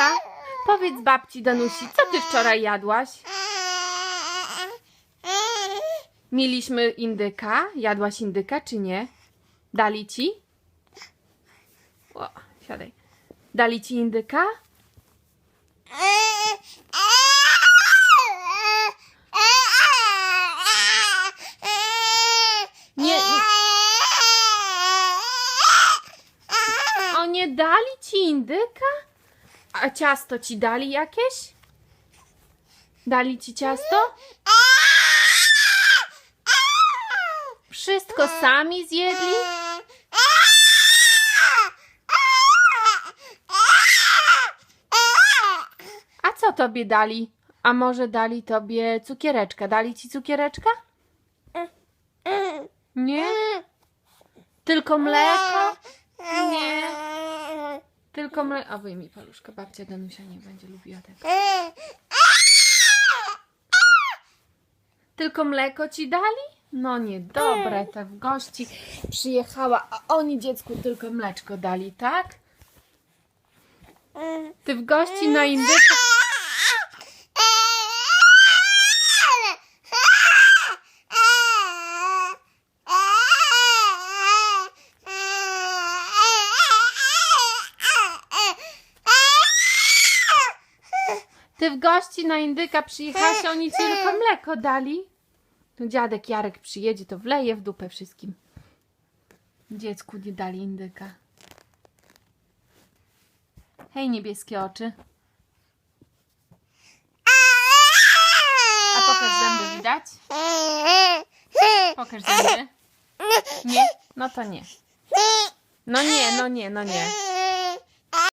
indyka? Powiedz babci Danusi, co ty wczoraj jadłaś? Mieliśmy indyka. Jadłaś indyka, czy nie? Dali ci? O, siadaj. Dali ci indyka? Nie. O, nie dali ci indyka? A ciasto ci dali jakieś? Dali ci ciasto? Wszystko sami zjedli? A co tobie dali? A może dali tobie cukiereczka? Dali ci cukiereczka? Nie? Tylko mleko? Tylko mleko. O, wyjmij paluszkę. Babcia Danusia nie będzie lubiła tego. Tylko mleko ci dali? No niedobre, tak w gości przyjechała, a oni dziecku tylko mleczko dali, tak? Ty w gości na indyku. Ty w gości na indyka przyjechałaś, oni ci tylko mleko dali? Tu dziadek Jarek przyjedzie, to wleje w dupę wszystkim. Dziecku nie dali indyka. Hej, niebieskie oczy. A pokaż zęby, widać? Pokaż zęby. Nie? No to nie. No nie, no nie, no nie.